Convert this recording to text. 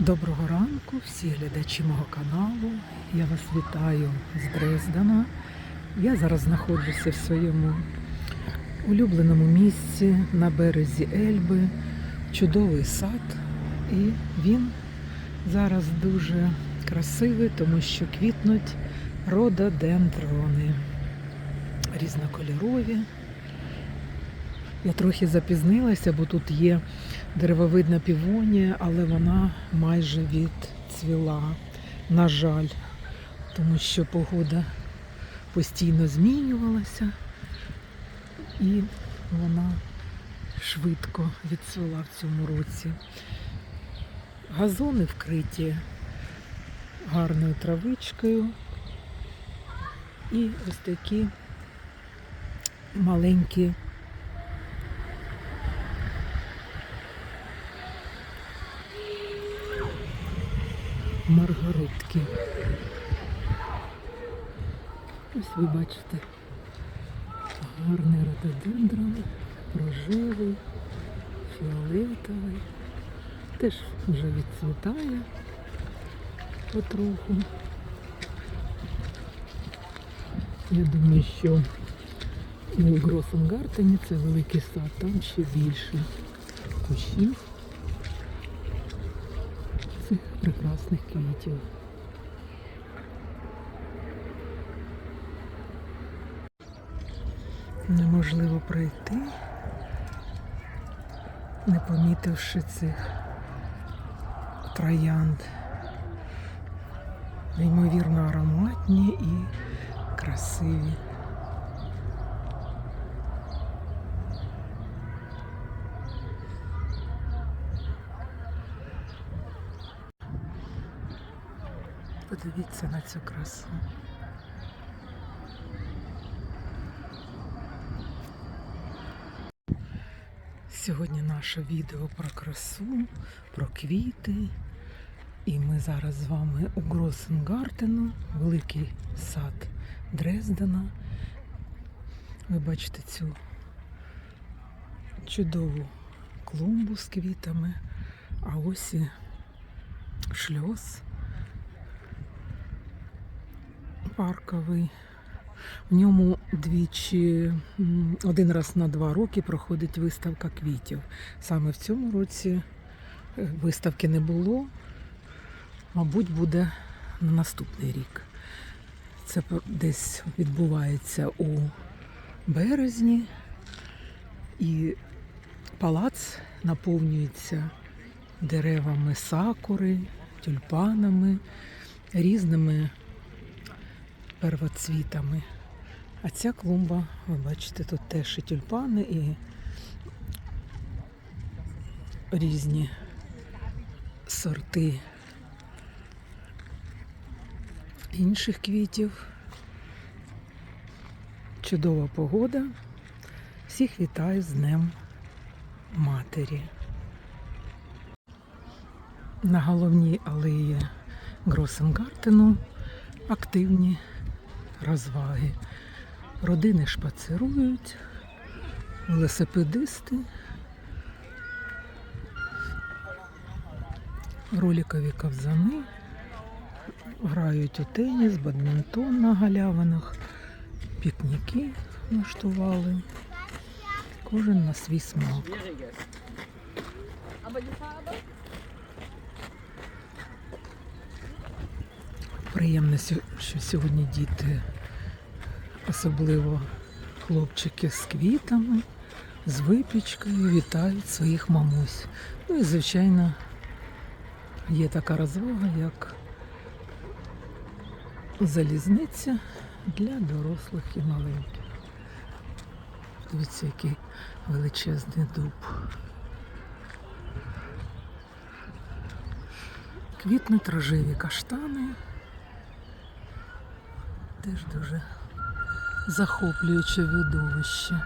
Доброго ранку, всі глядачі мого каналу. Я вас вітаю з Дрездена. Я зараз знаходжуся в своєму улюбленому місці на березі Ельби. Чудовий сад. І він зараз дуже красивий, тому що квітнуть рододендрони різнокольорові. Я трохи запізнилася, бо тут є деревовидна півонія, але вона майже відцвіла. На жаль, тому що погода постійно змінювалася і вона швидко відцвіла в цьому році. Газони вкриті гарною травичкою і ось такі маленькі маргаритки. Ось ви бачите гарний рододендрон, рожевий, фіолетовий. Теж вже відцвітає потроху. Я думаю, що у Гросенгартені це великий сад, там ще більше кущів цих прекрасних квітів. Неможливо пройти, не помітивши цих троянд. Неймовірно ароматні і красиві. Подивіться на цю красу. Сьогодні наше відео про красу, про квіти. І ми зараз з вами у Гросенгартену, великий сад Дрездена. Ви бачите цю чудову клумбу з квітами, а ось і шльоз парковий. В ньому двічі, один раз на два роки проходить виставка квітів. Саме в цьому році е, виставки не було, мабуть, буде на наступний рік. Це десь відбувається у березні, і палац наповнюється деревами сакури, тюльпанами, різними первоцвітами. А ця клумба, ви бачите, тут теж і тюльпани, і різні сорти інших квітів. Чудова погода. Всіх вітаю з Днем Матері. На головній алеї Гросенгартену активні розваги. Родини шпацирують, велосипедисти, роликові ковзани, грають у теніс, бадмінтон на галявинах, пікніки влаштували. Кожен на свій смак. Приємно, що сьогодні діти, особливо хлопчики з квітами, з випічкою, вітають своїх мамусь. Ну і, звичайно, є така розвага, як залізниця для дорослих і маленьких. Дивіться, який величезний дуб. Квітнуть рожеві каштани. Теж дуже захоплююче видовище.